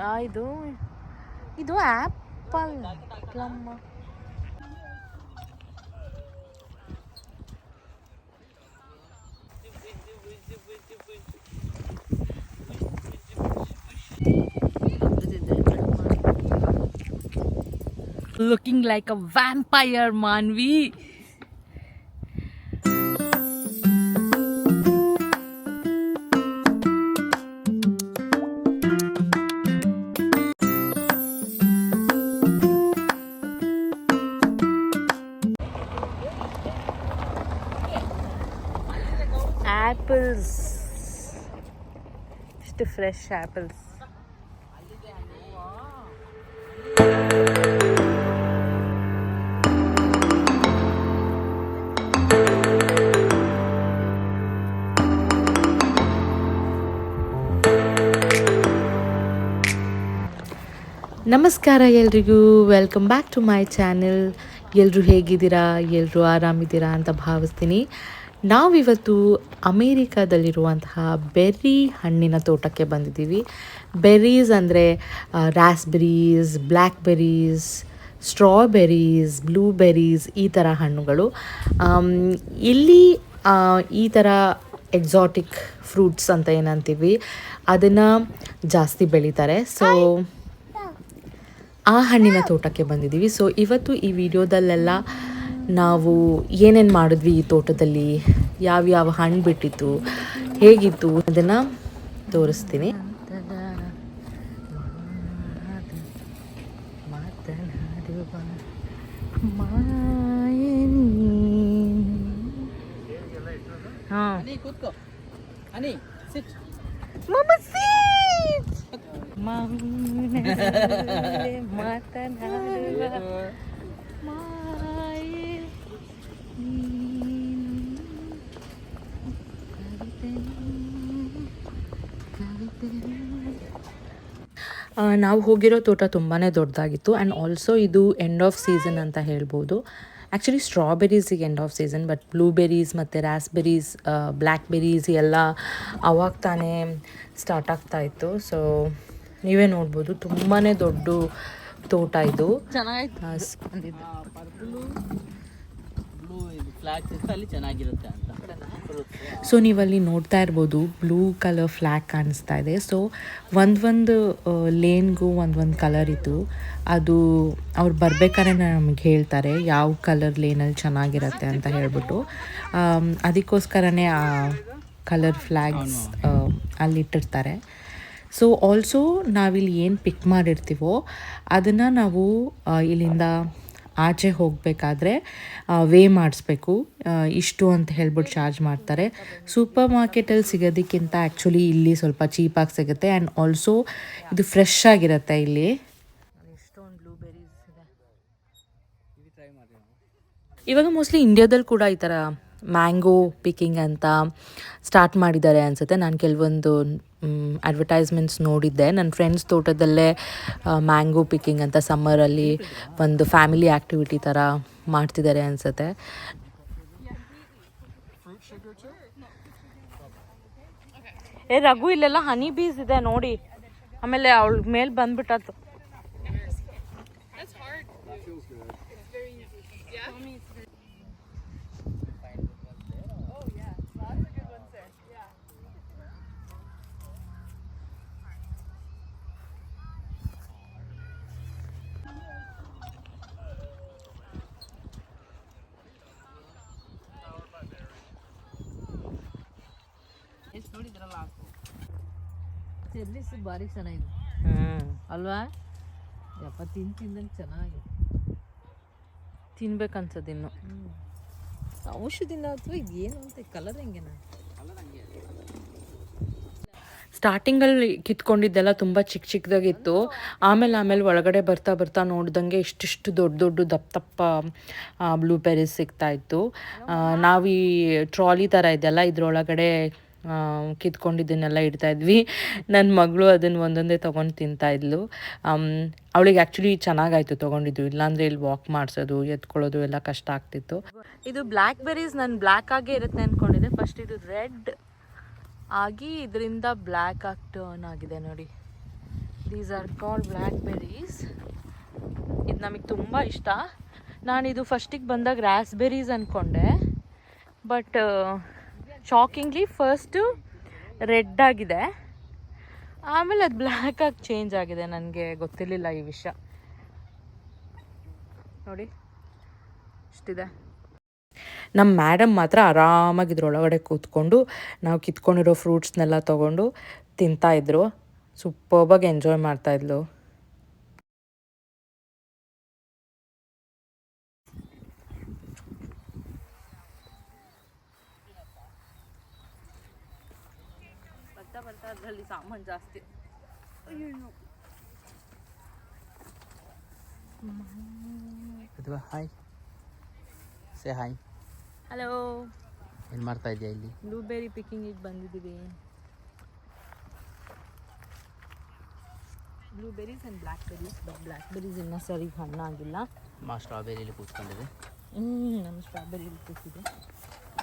ಆ, ಇದು ಇದು apple plum looking like a vampire manvi Apples. ಇಷ್ಟು ಫ್ರೆಶ್ ಆ್ಯಪಲ್ಸ್ ನಮಸ್ಕಾರ ಎಲ್ರಿಗೂ. Welcome back to my channel ಎಲ್ಲರೂ ಹೇಗಿದ್ದೀರಾ? ಎಲ್ಲರೂ ಆರಾಮಿದ್ದೀರಾ ಅಂತ ಭಾವಿಸ್ತೀನಿ. ನಾವಿವತ್ತು ಅಮೇರಿಕಾದಲ್ಲಿರುವಂತಹ ಬೆರ್ರಿ ಹಣ್ಣಿನ ತೋಟಕ್ಕೆ ಬಂದಿದ್ದೀವಿ. ಬೆರ್ರೀಸ್ ಅಂದರೆ ರಾಸ್ಬೆರೀಸ್ ಬ್ಲ್ಯಾಕ್ಬೆರೀಸ್ ಸ್ಟ್ರಾಬೆರೀಸ್ ಬ್ಲೂಬೆರೀಸ್ ಈ ಥರ ಹಣ್ಣುಗಳು. ಇಲ್ಲಿ ಈ ಥರ ಎಕ್ಸಾಟಿಕ್ ಫ್ರೂಟ್ಸ್ ಅಂತ ಏನಂತೀವಿ, ಅದನ್ನು ಜಾಸ್ತಿ ಬೆಳೀತಾರೆ. ಸೊ ಆ ಹಣ್ಣಿನ ತೋಟಕ್ಕೆ ಬಂದಿದ್ದೀವಿ. ಸೊ ಇವತ್ತು ಈ ವಿಡಿಯೋದಲ್ಲೆಲ್ಲ ನಾವು ಏನೇನು ಮಾಡಿದ್ವಿ ಈ ತೋಟದಲ್ಲಿ, ಯಾವ್ಯಾವ ಹಣ್ಣು ಬಿಟ್ಟಿತ್ತು, ಹೇಗಿತ್ತು, ಅದನ್ನು ತೋರಿಸ್ತೀನಿ. ನಾವು ಹೋಗಿರೋ ತೋಟ ತುಂಬಾ ದೊಡ್ಡದಾಗಿತ್ತು. ಆ್ಯಂಡ್ ಆಲ್ಸೋ ಇದು ಎಂಡ್ ಆಫ್ ಸೀಸನ್ ಅಂತ ಹೇಳ್ಬೋದು. Actually ಸ್ಟ್ರಾಬೆರೀಸಿಗೆ end of season but blueberries ಮತ್ತು ರ್ಯಾಸ್ಬೆರೀಸ್ ಬ್ಲ್ಯಾಕ್ಬೆರೀಸ್ ಎಲ್ಲ ಅವಾಗ ತಾನೇ ಸ್ಟಾರ್ಟ್ ಆಗ್ತಾ ಇತ್ತು. ಸೊ ನೀವೇ ನೋಡ್ಬೋದು. ತುಂಬಾ ದೊಡ್ಡ ತೋಟ ಇದು. ಚೆನ್ನಾಗಿತ್ತು ಚೆನ್ನಾಗಿರುತ್ತೆ ಅಂತ. ಸೊ ನೀವಲ್ಲಿ ನೋಡ್ತಾ ಇರ್ಬೋದು ಬ್ಲೂ ಕಲರ್ ಫ್ಲ್ಯಾಗ್ ಕಾಣಿಸ್ತಾ ಇದೆ. ಸೊ ಒಂದೊಂದು ಲೇನ್ಗೂ ಒಂದೊಂದು ಕಲರ್ ಇತ್ತು. ಅದು ಅವ್ರು ಬರ್ಬೇಕಾದ್ರೆ ನಮಗೆ ಹೇಳ್ತಾರೆ ಯಾವ ಕಲರ್ ಲೇನಲ್ಲಿ ಚೆನ್ನಾಗಿರತ್ತೆ ಅಂತ ಹೇಳ್ಬಿಟ್ಟು. ಅದಕ್ಕೋಸ್ಕರನೇ ಆ ಕಲರ್ ಫ್ಲ್ಯಾಗ್ಸ್ ಅಲ್ಲಿಟ್ಟಿರ್ತಾರೆ. ಸೊ ಆಲ್ಸೋ ನಾವಿಲ್ಲಿ ಏನು ಪಿಕ್ ಮಾಡಿರ್ತೀವೋ ಅದನ್ನು ನಾವು ಇಲ್ಲಿಂದ ಆಚೆ ಹೋಗಬೇಕಾದ್ರೆ ವೇ ಮಾಡಿಸ್ಬೇಕು. ಇಷ್ಟು ಅಂತ ಹೇಳ್ಬಿಟ್ಟು ಚಾರ್ಜ್ ಮಾಡ್ತಾರೆ. ಸೂಪರ್ ಮಾರ್ಕೆಟಲ್ಲಿ ಸಿಗೋದಕ್ಕಿಂತ ಆ್ಯಕ್ಚುಲಿ ಇಲ್ಲಿ ಸ್ವಲ್ಪ ಚೀಪಾಗಿ ಸಿಗುತ್ತೆ ಆ್ಯಂಡ್ ಆಲ್ಸೋ ಇದು ಫ್ರೆಶ್ ಆಗಿರುತ್ತೆ ಇಲ್ಲಿ. ಇವಾಗ ಮೋಸ್ಟ್ಲಿ ಇಂಡಿಯಾದಲ್ಲಿ ಕೂಡ ಈ ಥರ ಮ್ಯಾಂಗೋ ಪಿಕ್ಕಿಂಗ್ ಅಂತ ಸ್ಟಾರ್ಟ್ ಮಾಡಿದ್ದಾರೆ ಅನಿಸುತ್ತೆ. ನಾನು ಕೆಲವೊಂದು ಅಡ್ವರ್ಟೈಸ್ಮೆಂಟ್ಸ್ ನೋಡಿದ್ದೆ. ನನ್ನ ಫ್ರೆಂಡ್ಸ್ ತೋಟದಲ್ಲೇ ಮ್ಯಾಂಗೋ ಪಿಕ್ಕಿಂಗ್ ಅಂತ ಸಮ್ಮರಲ್ಲಿ ಒಂದು ಫ್ಯಾಮಿಲಿ ಆ್ಯಕ್ಟಿವಿಟಿ ಥರ ಮಾಡ್ತಿದ್ದಾರೆ ಅನಿಸುತ್ತೆ. ಏ, ರಘು, ಇಲ್ಲೆಲ್ಲ ಹನಿ ಬೀಸ್ ಇದೆ ನೋಡಿ. ಆಮೇಲೆ ಅವಳ ಮೇಲೆ ಬಂದ್ಬಿಟ್ಟತ್ತು ಹಾಕು. ಚೆರ್ರೀಸ್ ಭಾರಿ ಚೆನ್ನಾಗಿದೆ. ಹ್ಞೂ ಅಲ್ವಾ? ಯಪ್ಪ ತಿನ್ ತಿಂದಂಗೆ ಚೆನ್ನಾಗಿದೆ ತಿನ್ಬೇಕನ್ಸದಿನ್ನು ಔಷಧಿನ ಅಥವಾ ಇದೇನು ಅಂತ ಕಲರ್ ಹೆಂಗೆನ? ಸ್ಟಾರ್ಟಿಂಗಲ್ಲಿ ಕಿತ್ಕೊಂಡಿದ್ದೆಲ್ಲ ತುಂಬ ಚಿಕ್ಕ ಚಿಕ್ಕದಾಗಿತ್ತು ಆಮೇಲೆ ಆಮೇಲೆ ಒಳಗಡೆ ಬರ್ತಾ ಬರ್ತಾ ನೋಡ್ದಂಗೆ ಇಷ್ಟಿಷ್ಟು ದೊಡ್ಡ ದೊಡ್ಡ ದಪ್ಪ ದಪ್ಪ ಬ್ಲೂಬೆರೀಸ್ ಸಿಗ್ತಾ ಇತ್ತು. ಆ, ನಾವು ಈ ಟ್ರಾಲಿ ಥರ ಇದೆಲ್ಲ ಇದ್ರೊಳಗಡೆ ಕಿತ್ಕೊಂಡಿದ್ದನ್ನೆಲ್ಲ ಇಡ್ತಾ ಇದ್ವಿ. ನನ್ನ ಮಗಳು ಅದನ್ನು ಒಂದೊಂದೇ ತೊಗೊಂಡು ತಿಂತಾ ಇದ್ಲು. ಅವಳಿಗೆ ಆ್ಯಕ್ಚುಲಿ ಚೆನ್ನಾಗಾಯ್ತು ತೊಗೊಂಡಿದ್ದು. ಇಲ್ಲಾಂದರೆ ಇಲ್ಲಿ ವಾಕ್ ಮಾಡಿಸೋದು, ಎತ್ಕೊಳ್ಳೋದು ಎಲ್ಲ ಕಷ್ಟ ಆಗ್ತಿತ್ತು. ಇದು ಬ್ಲ್ಯಾಕ್ ಬೆರೀಸ್ ನಾನು ಬ್ಲ್ಯಾಕ್ ಆಗೇ ಇರುತ್ತೆ ಅಂದ್ಕೊಂಡಿದ್ದೆ ಫಸ್ಟ್ ಇದು ರೆಡ್ ಆಗಿ ಇದರಿಂದ ಬ್ಲ್ಯಾಕ್ ಆಗಿ ಟರ್ನ್ ಆಗಿದೆ ನೋಡಿ. These are called blackberries ಇದು ನಮಗೆ ತುಂಬ ಇಷ್ಟ. ನಾನಿದು ಫಸ್ಟಿಗೆ ಬಂದಾಗ ರ್ಯಾಸ್ಬೆರೀಸ್ ಅಂದ್ಕೊಂಡೆ ಬಟ್ ಶಾಕಿಂಗ್ಲಿ ಫಸ್ಟು ರೆಡ್ ಆಗಿದೆ. ಆಮೇಲೆ ಅದು ಬ್ಲ್ಯಾಕ್ ಆಗಿ ಚೇಂಜ್ ಆಗಿದೆ ನನಗೆ ಗೊತ್ತಿರಲಿಲ್ಲ ಈ ವಿಷಯ. ನೋಡಿ, ಇಷ್ಟಿದೆ. ನಮ್ಮ ಮ್ಯಾಡಮ್ ಮಾತ್ರ ಆರಾಮಾಗಿ ಇದ್ರೊಳಗಡೆ ಕೂತ್ಕೊಂಡು ನಾವು ಕಿತ್ಕೊಂಡಿರೋ ಫ್ರೂಟ್ಸ್ನೆಲ್ಲ ತೊಗೊಂಡು ತಿಂತಾಯಿದ್ರು ಸೂಪರ್ಬಾಗಿ ಎಂಜಾಯ್ ಮಾಡ್ತಾಯಿದ್ಲು ಬರ್ತಾ ಬರ್ತಾ ಅದರಲ್ಲಿ ಸಾಮಾನು ಜಾಸ್ತಿ ಹಾಯ್ ಸೇ ಹಾಯ್ ಹಲೋ ಏನು ಮಾಡ್ತಾ ಇದೆಯಾ ಇಲ್ಲಿ? ಬ್ಲೂಬೆರಿ ಪಿಕ್ಕಿಂಗಿಗೆ ಬಂದಿದ್ದೀವಿ. Blueberries and blackberries but blackberries ಇನ್ನೂ ಸರಿ ಹಣ್ಣಾಗಿಲ್ಲ. ಮಾ ಸ್ಟ್ರಾಬೆರಿಲಿ ಕೂತ್ಕೊಂಡಿದೆ. ಹ್ಞೂ ನಮ್ಮ ಸ್ಟ್ರಾಬೆರಿ ಕೂತಿದೆ.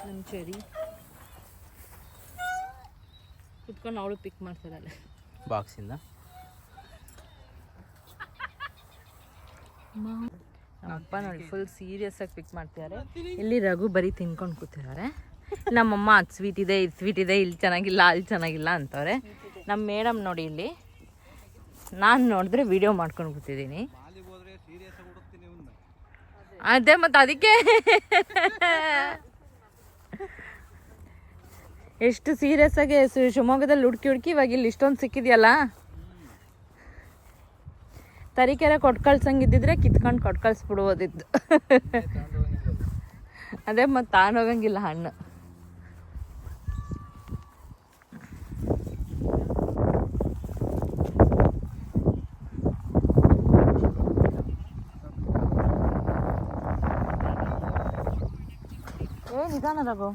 ನಮ್ಮ ಚೆರಿ ಕುತ್ಕೊಂಡು ಅವಳು ಪಿಕ್ ಮಾಡ್ತಾರಲ್ಲ ಬಾಕ್ಸಿಂದ ನಮ್ಮ ಅಪ್ಪ ನೋಡಿ ಫುಲ್ ಸೀರಿಯಸ್ ಆಗಿ ಪಿಕ್ ಮಾಡ್ತಿದ್ದಾರೆ ಇಲ್ಲಿ ರಘು ಬರೀ ತಿನ್ಕೊಂಡು ಕೂತಿದ್ದಾರೆ ನಮ್ಮಮ್ಮ ಅದು ಸ್ವೀಟ್ ಇದೆ ಇದು ಸ್ವೀಟ್ ಇದೆ ಇಲ್ಲಿ ಚೆನ್ನಾಗಿಲ್ಲ ಅಲ್ಲಿ ಚೆನ್ನಾಗಿಲ್ಲ ಅಂತವ್ರೆ. ನಮ್ಮ ಮೇಡಮ್ ನೋಡಿ ಇಲ್ಲಿ ನಾನು ನೋಡಿದ್ರೆ ವಿಡಿಯೋ ಮಾಡ್ಕೊಂಡು ಕೂತಿದ್ದೀನಿ. ಅದೇ ಮತ್ತು ಅದಕ್ಕೆ. ಎಷ್ಟು ಸೀರಿಯಸ್ ಆಗಿ ಶಿವಮೊಗ್ಗದಲ್ಲಿ ಹುಡುಕಿ ಹುಡುಕಿ ಇವಾಗ ಇಲ್ಲಿ ಇಷ್ಟೊಂದು ಸಿಕ್ಕಿದೆಯಲ್ಲ? ತರೀಕೆರೆ ಕೊಟ್ಟು ಕಳ್ಸಂಗಿದ್ದಿದ್ರೆ ಕಿತ್ಕೊಂಡು ಕೊಟ್ಟು ಕಳ್ಸ್ಬಿಡ್ಬೋದಿತ್ತು ಅದೇ ಮತ್ತೆ ತಾನೋಗಂಗಿಲ್ಲ ಹಣ್ಣು. ಏ, ನಿಧಾನ ರಘು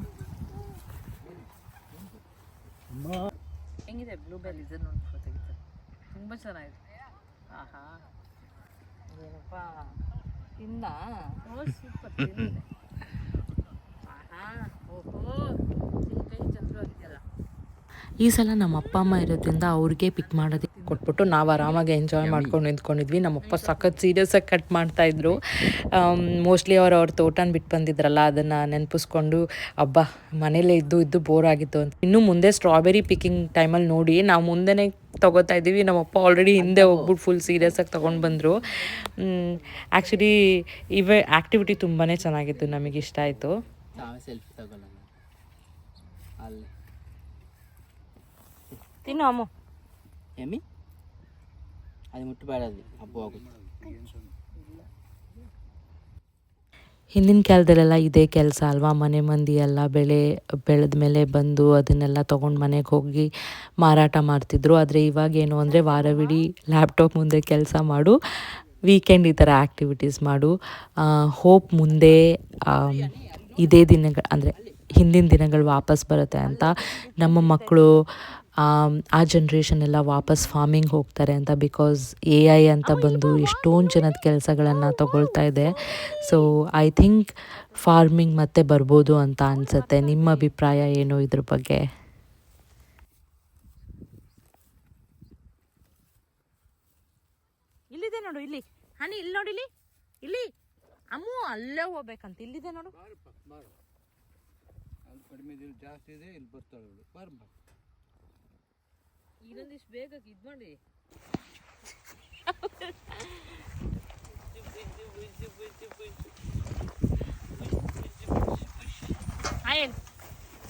ಹೆಂಗಿದೆ? ಬ್ಲೂ ಬೆಲ್ ಒಂದು ಫೋಟೋ ಫೋಟೋ ತುಂಬ ಚೆನ್ನಾಗಿದೆ. ಆಹಾ. ಏನಪ್ಪ? ತಿಂದ ಸೂಪರ್ ತಿಂದೆ ಆಹಾ ಓಹೋ ನಿನ್ನ ಕೈ ಚಂದ್ರವಾಗಿದೆಯಲ್ಲ ಈ ಸಲ ನಮ್ಮ ಅಪ್ಪ ಅಮ್ಮ ಇರೋದ್ರಿಂದ ಅವ್ರಿಗೆ ಪಿಕ್ ಮಾಡೋದಕ್ಕೆ ಕೊಟ್ಬಿಟ್ಟು ನಾವು ಆರಾಮಾಗಿ ಎಂಜಾಯ್ ಮಾಡ್ಕೊಂಡು ನಿಂತ್ಕೊಂಡಿದ್ವಿ. ನಮ್ಮಪ್ಪ ಸಖತ್ ಸೀರಿಯಸ್ಸಾಗಿ ಕಟ್ ಮಾಡ್ತಾಯಿದ್ರು ಮೋಸ್ಟ್ಲಿ ಅವ್ರು ಅವ್ರ ತೋಟನ ಬಿಟ್ಟು ಬಂದಿದ್ರಲ್ಲ ಅದನ್ನು ನೆನಪಿಸ್ಕೊಂಡು ಹಬ್ಬ ಮನೇಲೇ ಇದ್ದು ಇದ್ದು ಬೋರ್ ಆಗಿತ್ತು ಅಂತ. ಇನ್ನು ಮುಂದೆ ಸ್ಟ್ರಾಬೆರಿ ಪಿಕ್ಕಿಂಗ್ ಟೈಮಲ್ಲಿ ನೋಡಿ ನಾವು ಮುಂದೆನೇ ತೊಗೋತಾ ಇದ್ದೀವಿ. ನಮ್ಮಪ್ಪ ಆಲ್ರೆಡಿ ಹಿಂದೆ ಹೋಗ್ಬಿಟ್ಟು ಫುಲ್ ಸೀರಿಯಸ್ಸಾಗಿ ತೊಗೊಂಡು ಬಂದರು. ಆ್ಯಕ್ಚುಲಿ ಇವೆ ಆ್ಯಕ್ಟಿವಿಟಿ ತುಂಬಾ ಚೆನ್ನಾಗಿತ್ತು ನಮಗೆ ಇಷ್ಟ ಆಯಿತು ಸೆಲ್ಫಿ ಅಲ್ಲಿ. ತಿನ್ನು ಅಮ್ಮು. ಎಮ್ಮಿ? ಅದು ಮುಟ್ಟಬೇಡ ಅದು. ಹಬ್ಬ ಆಗುತ್ತೆ ಹಿಂದಿನ ಕಾಲದಲ್ಲೆಲ್ಲ ಇದೇ ಕೆಲಸ ಅಲ್ವಾ? ಮನೆ ಮಂದಿ ಎಲ್ಲ ಬೆಳೆ ಬೆಳೆದ ಮೇಲೆ ಬಂದು ಅದನ್ನೆಲ್ಲ ತೊಗೊಂಡು ಮನೆಗೆ ಹೋಗಿ ಮಾರಾಟ ಮಾಡ್ತಿದ್ರು. ಆದರೆ ಇವಾಗ ಏನು ಅಂದರೆ ವಾರವಿಡೀ ಲ್ಯಾಪ್ಟಾಪ್ ಮುಂದೆ ಕೆಲಸ ಮಾಡು ವೀಕೆಂಡ್ ಈ ಥರ ಆ್ಯಕ್ಟಿವಿಟೀಸ್ ಮಾಡು. ಹೋಪ್ ಮುಂದೆ ಇದೇ ದಿನಗಳು ಅಂದರೆ ಹಿಂದಿನ ದಿನಗಳು ವಾಪಸ್ ಬರುತ್ತೆ ಅಂತ ನಮ್ಮ ಮಕ್ಕಳು ಆ ಜನ್ರೇಷನ್ ಎಲ್ಲ ವಾಪಸ್ ಫಾರ್ಮಿಂಗ್ ಹೋಗ್ತಾರೆ ಅಂತ ಬಿಕಾಸ್ ಎ ಐ ಅಂತ ಬಂದು ಎಷ್ಟೊಂದು ಜನದ ಕೆಲಸಗಳನ್ನು ತಗೊಳ್ತಾ ಇದೆ. ಸೊ ಐ ಥಿಂಕ್ ಫಾರ್ಮಿಂಗ್ ಮತ್ತೆ ಬರ್ಬೋದು ಅಂತ ಅನಿಸುತ್ತೆ. ನಿಮ್ಮ ಅಭಿಪ್ರಾಯ ಏನು ಇದ್ರ ಬಗ್ಗೆ? ಇಲ್ಲಿದೆ ನೋಡು ಇಲ್ಲಿ. ಹನಿ ಇಲ್ಲಿ ನೋಡಿ ಇಲ್ಲಿ. ಇಲ್ಲಿ. ಅಮ್ಮ ಅಲ್ಲೇ ಹೋಗ್ಬೇಕಂತ. ಇಲ್ಲಿದೆ ನೋಡು. ಅಲ್ಲಿ ಕಡಿಮೆ ಇದೆ ಇಲ್ಲಿ ಜಾಸ್ತಿ ಇದೆ ಇಲ್ಲಿ ಬರ್ತಾಳೆ ಇನ್ನೊಂದಿಷ್ಟು ಬೇಗ ಇದು ಮಾಡಿ.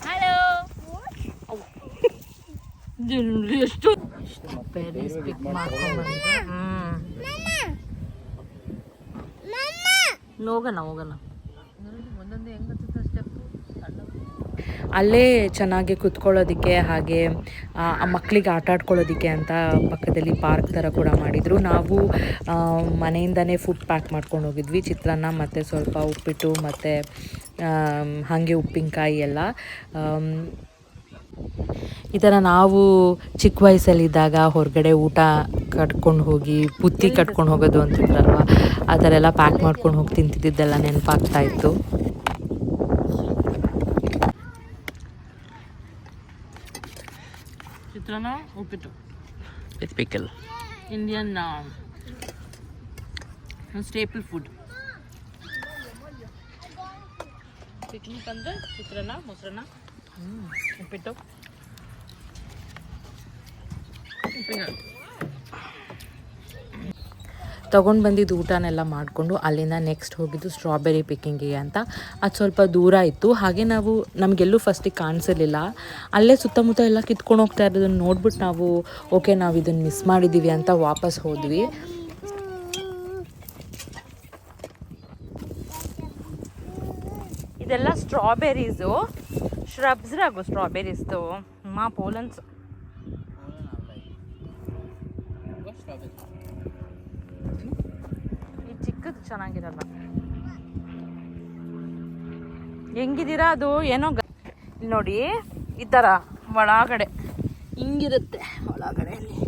ಹಲೋ ಎಷ್ಟು ಪೇರೆಂಟ್ಸ್ ಪಿಕ್ ಮಾಡ್ಕೊಂಡ್ಬಂದ್ರೆ ಹೋಗೋಣ ಹೋಗೋಣ ಒಂದೊಂದು ಹೆಂಗ ಅಲ್ಲೇ ಚೆನ್ನಾಗಿ ಕೂತ್ಕೊಳ್ಳೋದಕ್ಕೆ ಹಾಗೆ ಮಕ್ಕಳಿಗೆ ಆಟ ಆಡ್ಕೊಳ್ಳೋದಕ್ಕೆ ಅಂತ ಪಕ್ಕದಲ್ಲಿ ಪಾರ್ಕ್ ಥರ ಕೂಡ ಮಾಡಿದರು. ನಾವು ಮನೆಯಿಂದನೇ ಫುಡ್ ಪ್ಯಾಕ್ ಮಾಡ್ಕೊಂಡು ಹೋಗಿದ್ವಿ. ಚಿತ್ರಾನ್ನ ಮತ್ತು ಸ್ವಲ್ಪ ಉಪ್ಪಿಟ್ಟು ಮತ್ತು ಹಾಗೆ ಉಪ್ಪಿನಕಾಯಿ ಎಲ್ಲ. ಈ ಥರ ನಾವು ಚಿಕ್ಕ ವಯಸ್ಸಲ್ಲಿದ್ದಾಗ ಹೊರಗಡೆ ಊಟ ಕಟ್ಕೊಂಡು ಹೋಗಿ ಬುತ್ತಿ ಕಟ್ಕೊಂಡು ಹೋಗೋದು ಅಂತಿದ್ರಲ್ವ? ಆ ಥರ ಎಲ್ಲ ಪ್ಯಾಕ್ ಮಾಡ್ಕೊಂಡು ಹೋಗಿ ತಿಂತಿದ್ದೆಲ್ಲ ನೆನಪಾಗ್ತಾ ಇತ್ತು. Chitranna uppittu. With pickle Indian staple food picnic ಅಂದರೆ ಚಿತ್ರಾನ್ನ ಮೊಸರನ್ನ ಉಪ್ಪಿಟ್ಟು. ಉಪ್ಪಿನಕಾಯಿ. ತೊಗೊಂಡು ಬಂದಿದ್ದು ಊಟನೆಲ್ಲ ಮಾಡಿಕೊಂಡು ಅಲ್ಲಿಂದ ನೆಕ್ಸ್ಟ್ ಹೋಗಿದ್ದು ಸ್ಟ್ರಾಬೆರಿ ಪಿಕ್ಕಿಂಗಿಗೆ ಅಂತ. ಅದು ಸ್ವಲ್ಪ ದೂರ ಇತ್ತು. ಹಾಗೆ ನಾವು ನಮಗೆಲ್ಲೂ ಫಸ್ಟಿಗೆ ಕಾಣಿಸಲಿಲ್ಲ ಅಲ್ಲೇ ಸುತ್ತಮುತ್ತ ಎಲ್ಲ ಕಿತ್ಕೊಂಡು ಹೋಗ್ತಾ ಇರೋದನ್ನು ನೋಡ್ಬಿಟ್ಟು ನಾವು ಓಕೆ ನಾವು ಇದನ್ನು ಮಿಸ್ ಮಾಡಿದ್ದೀವಿ ಅಂತ ವಾಪಸ್ ಹೋದ್ವಿ. ಇದೆಲ್ಲ ಸ್ಟ್ರಾಬೆರೀಸು ಶ್ರಬ್ಸ್ ರಾಗು ಸ್ಟ್ರಾಬೆರೀಸ್ದು ಮಾ ಪೋಲನ್ಸ್. ಚಿಕ್ಕದು ಚೆನ್ನಾಗಿರಲ್ಲ. ಹೆಂಗಿದ್ದೀರಾ ಅದು? ಏನೋ ಇಲ್ಲಿ ನೋಡಿ ಈ ಥರ ಒಳಗಡೆ. ಹಿಂಗಿರುತ್ತೆ ಒಳಗಡೆ ಅಲ್ಲಿ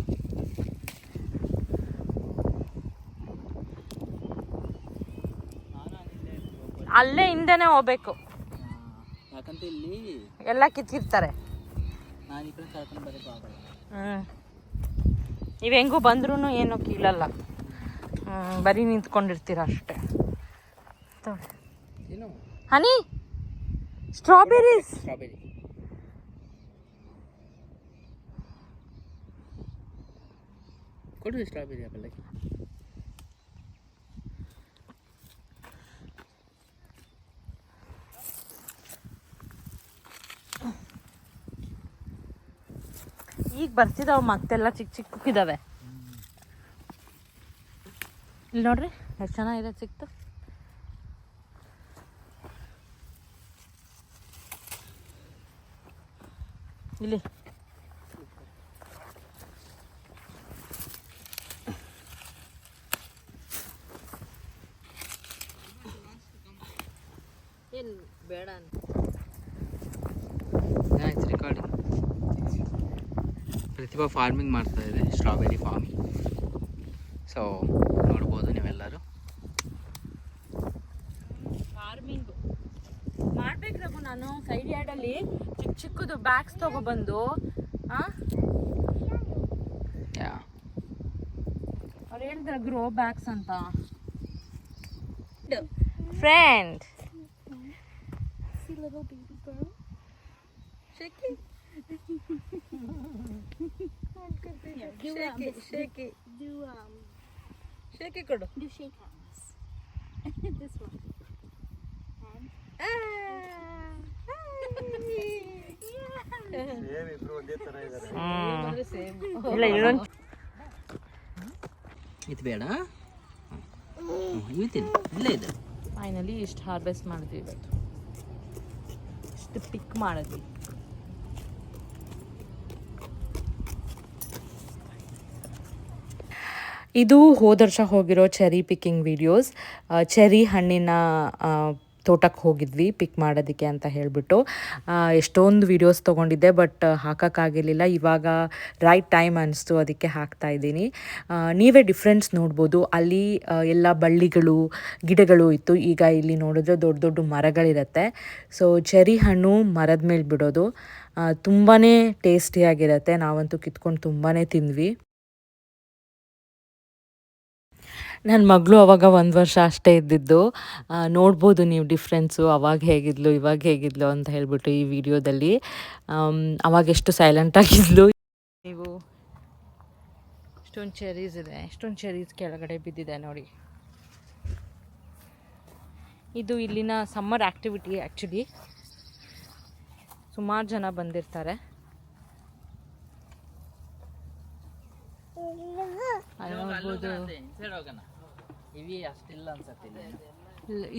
ಅಲ್ಲೇ ಹಿಂದೆನೆ ಹೋಗ್ಬೇಕು. ಎಲ್ಲ ಕಿತ್ತಿರ್ತಾರೆ ಹ್ಮ್. ನೀವು ಹೆಂಗೂ ಬಂದ್ರೂ ಏನು ಕೀಳಲ್ಲ. ಬರೀ ನಿಂತ್ಕೊಂಡಿರ್ತೀರ ಅಷ್ಟೇ. ಹನಿ ಸ್ಟ್ರಾಬೆರೀಸ್ ಸ್ಟ್ರಾಬೆರಿ ಕೊಡು ಸ್ಟ್ರಾಬೆರಿ ಆಪಲ್ಲಕ್ಕೆ ಈಗ ಬರ್ತಿದಾವೆ ಮತ್ತೆಲ್ಲ ಚಿಕ್ಕ ಚಿಕ್ಕಕ್ಕಿದಾವೆ ಇಲ್ಲಿ ನೋಡ್ರಿ ಎಷ್ಟು ಚೆನ್ನಾಗಿದೆ ಸಿಕ್ತು ಇಲ್ಲಿ. ಏನು ಬೇಡ ಅಂತ. ರೆಕಾರ್ಡಿಂಗ್ ಪ್ರತಿಭಾ ಫಾರ್ಮಿಂಗ್ ಮಾಡ್ತಾ ಇದೆ ಸ್ಟ್ರಾಬೆರಿ ಫಾರ್ಮಿಂಗ್ ಸೊ ನೋಡ್ಬೋದು ನೀವೆಲ್ಲರೂ. ಫಾರ್ಮಿಂಗು ಮಾಡ್ಬೇಕು ರಘು ನಾನು ಸೈಡ್ ಯಾರ್ಡಲ್ಲಿ ಚಿಕ್ಕ ಚಿಕ್ಕದು ಬ್ಯಾಗ್ಸ್ ತಗೊಬಂದು ಯಾ. ಅವ್ರು ಹೇಳಿದ್ರೆ ಗ್ರೋ ಬ್ಯಾಗ್ಸ್ ಅಂತ. Friend. Shake it. do um, do shake hands. this one. And ಇಲ್ಲ ಇಲ್ಲೊಂದು ಇದು ಬೇಡ. ಇವತ್ತಿನ ಇಲ್ಲೇ ಇದೆ. ಫೈನಲಿ ಇಷ್ಟು ಹಾರ್ವೆಸ್ಟ್ ಮಾಡಿದ್ವಿ ಇವತ್ತು. ಇಷ್ಟು ಪಿಕ್ ಮಾಡಿದ್ವಿ. ಇದು ಹೋದ ವರ್ಷ ಹೋಗಿರೋ ಚೆರಿ ಪಿಕ್ಕಿಂಗ್ ವೀಡಿಯೋಸ್ ಚೆರಿ ಹಣ್ಣಿನ ತೋಟಕ್ಕೆ ಹೋಗಿದ್ವಿ ಪಿಕ್ ಮಾಡೋದಕ್ಕೆ ಅಂತ ಹೇಳಿಬಿಟ್ಟು. ಎಷ್ಟೊಂದು ವೀಡಿಯೋಸ್ ತೊಗೊಂಡಿದ್ದೆ ಬಟ್ ಹಾಕೋಕ್ಕಾಗಿರಲಿಲ್ಲ. ಇವಾಗ ರೈಟ್ ಟೈಮ್ ಅನ್ನಿಸ್ತು ಅದಕ್ಕೆ ಹಾಕ್ತಾ ಇದ್ದೀನಿ. ನೀವೇ ಡಿಫ್ರೆನ್ಸ್ ನೋಡ್ಬೋದು. ಅಲ್ಲಿ ಎಲ್ಲ ಬಳ್ಳಿಗಳು, ಗಿಡಗಳು ಇತ್ತು. ಈಗ ಇಲ್ಲಿ ನೋಡಿದ್ರೆ ದೊಡ್ಡ ದೊಡ್ಡ ಮರಗಳಿರುತ್ತೆ. ಸೊ ಚೆರಿ ಹಣ್ಣು ಮರದ ಮೇಲೆ ಬಿಡೋದು ತುಂಬಾ ಟೇಸ್ಟಿಯಾಗಿರುತ್ತೆ ನಾವಂತೂ ಕಿತ್ಕೊಂಡು ತುಂಬಾ ತಿಂದ್ವಿ. ನನ್ನ ಮಗಳು ಅವಾಗ ಒಂದು ವರ್ಷ ಅಷ್ಟೇ ಇದ್ದಿದ್ದು. ನೋಡ್ಬೋದು ನೀವು ಡಿಫ್ರೆನ್ಸು ಅವಾಗ ಹೇಗಿದ್ಲು ಇವಾಗ ಹೇಗಿದ್ಲು ಅಂತ ಹೇಳಿಬಿಟ್ಟು ಈ ವಿಡಿಯೋದಲ್ಲಿ. ಅವಾಗ ಎಷ್ಟು ಸೈಲೆಂಟ್ ಆಗಿದ್ಲು. ನೀವು ಎಷ್ಟೊಂದು ಚೆರೀಸ್ ಇದೆ ಎಷ್ಟೊಂದು ಚೆರೀಸ್ ಕೆಳಗಡೆ ಬಿದ್ದಿದೆ ನೋಡಿ. ಇದು ಇಲ್ಲಿನ ಸಮ್ಮರ್ ಆ್ಯಕ್ಟಿವಿಟಿ ಆ್ಯಕ್ಚುಲಿ ಸುಮಾರು ಜನ ಬಂದಿರ್ತಾರೆ. ಅಲ್ಲಿ ನೋಡ್ಬೋದು. ಇವಿ ಅಷ್ಟಿಲ್ಲ ಅನ್ಸತ್ತೆ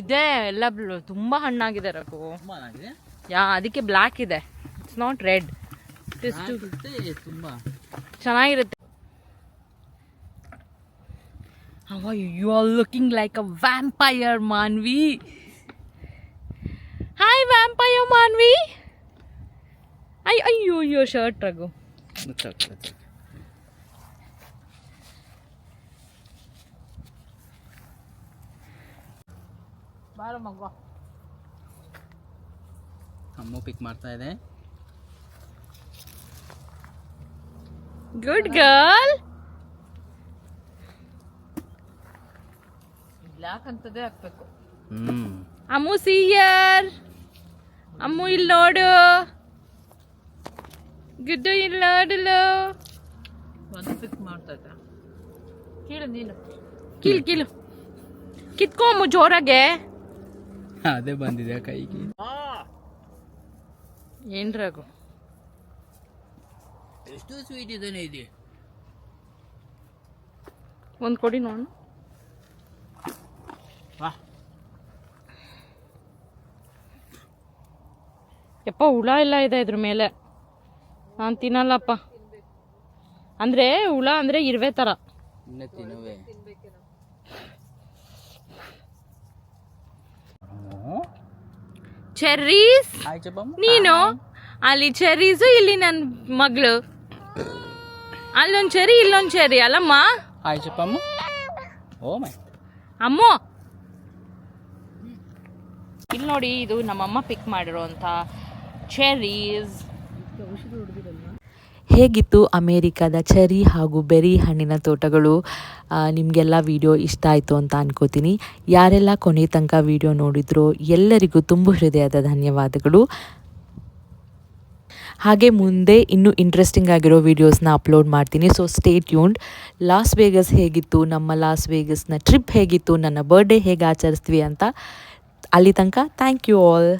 ಇದೆ ಎಲ್ಲ ತುಂಬಾ ಹಣ್ಣಾಗಿದೆ ರಘು. ತುಂಬಾ ಆಗಿದೆ ಯಾ ಅದಕ್ಕೆ ಬ್ಲ್ಯಾಕ್ ಇದೆ. ಇಟ್ಸ್ ನಾಟ್ ರೆಡ್ ಇಷ್ಟು ತುಂಬಾ. ಚೆನ್ನಾಗಿರುತ್ತೆ. ಅವ you are looking like a vampire Manvi hi vampire Manvi ಅಯ್ಯೋ ಅಯ್ಯೋ ಅಯ್ಯೋ ಶರ್ಟ್ ರಘು ಬಾರ ಮಗ. ಅಮ್ಮ ಪಿಕ್ ಮಾಡ್ತಾ ಇದೆ. ಗುಡ್ ಗರ್ಲ್ ಬ್ಲ್ಯಾಕ್ ಅಂತದೇ ಹಾಕ್ಬೇಕು. ಹ್ಮ್. ಅಮ್ಮು ಸೀಯರ್ ಅಮ್ಮು ಇಲ್ಲಿ ನೋಡು. ಗುಡ್ಡು ಇಲ್ಲಿ ನೋಡಲು. ಒಂದು ಪಿಕ್ ಮಾಡ್ತಾ ಇದ್ದ. ಕೀಳು ನೀನು. ಕೀಳು ಕೀಳು. ಕಿತ್ಕೊಮ್ಮು ಜೋರಾಗೆ. ಅದೇ ಬಂದಿದೆ ಕೈಗೆ. ಏನ್ರಾಗು ಎಷ್ಟು ಸ್ವೀಟ್ ಇದೇನೆ ಇದೆ. ಒಂದು ಕೊಡಿ ನೋಡು. ವಾ. ಯಪ್ಪ ಹುಳ ಎಲ್ಲ ಇದೆ ಇದ್ರ ಮೇಲೆ. ನಾನು ತಿನ್ನಲ್ಲಪ್ಪ. ಅಂದ್ರೆ ಹುಳ ಅಂದರೆ ಇರುವೆ ಥರ ಇನ್ನೇ ತಿನ್ನುವೆ ಚೆರ್ರೀಸ್ ನೀನು? ಅಲ್ಲಿ ಚೆರ್ರೀಸು ಇಲ್ಲಿ ನನ್ನ ಮಗಳು. ಅಲ್ಲೊಂದು ಚೆರಿ ಇಲ್ಲೊಂದು ಚೆರಿ ಅಲ್ಲಮ್ಮ? ಹಾಯ್ ಚಪ್ಪಮ್ಮ ಓ ಮೈ. ಅಮ್ಮ. ಇಲ್ಲಿ ನೋಡಿ ಇದು ನಮ್ಮಮ್ಮ ಪಿಕ್ ಮಾಡಿರೋಂಥ ಚೆರೀಸ್ ಹೇಗಿತ್ತು ಅಮೇರಿಕಾದ ಚೆರಿ ಹಾಗೂ ಬೆರಿ ಹಣ್ಣಿನ ತೋಟಗಳು? ನಿಮಗೆಲ್ಲ ವಿಡಿಯೋ ಇಷ್ಟ ಆಯಿತು ಅಂತ ಅನ್ಕೋತೀನಿ. ಯಾರೆಲ್ಲ ಕೊನೆ ತನಕ ವಿಡಿಯೋ ನೋಡಿದ್ರೋ ಎಲ್ಲರಿಗೂ ತುಂಬ ಹೃದಯದ ಧನ್ಯವಾದಗಳು. ಹಾಗೆ ಮುಂದೆ ಇನ್ನೂ ಇಂಟ್ರೆಸ್ಟಿಂಗ್ ಆಗಿರೋ ವೀಡಿಯೋಸ್ನ ಅಪ್ಲೋಡ್ ಮಾಡ್ತೀನಿ. So stay tuned Las Vegas ಹೇಗಿತ್ತು? ನಮ್ಮ ಲಾಸ್ ವೇಗಸ್ನ ಟ್ರಿಪ್ ಹೇಗಿತ್ತು? ನನ್ನ ಬರ್ಡೇ ಹೇಗೆ ಆಚರಿಸ್ತೀವಿ ಅಂತ ಅಲ್ಲಿ ತನಕ ಥ್ಯಾಂಕ್ ಯು ಆಲ್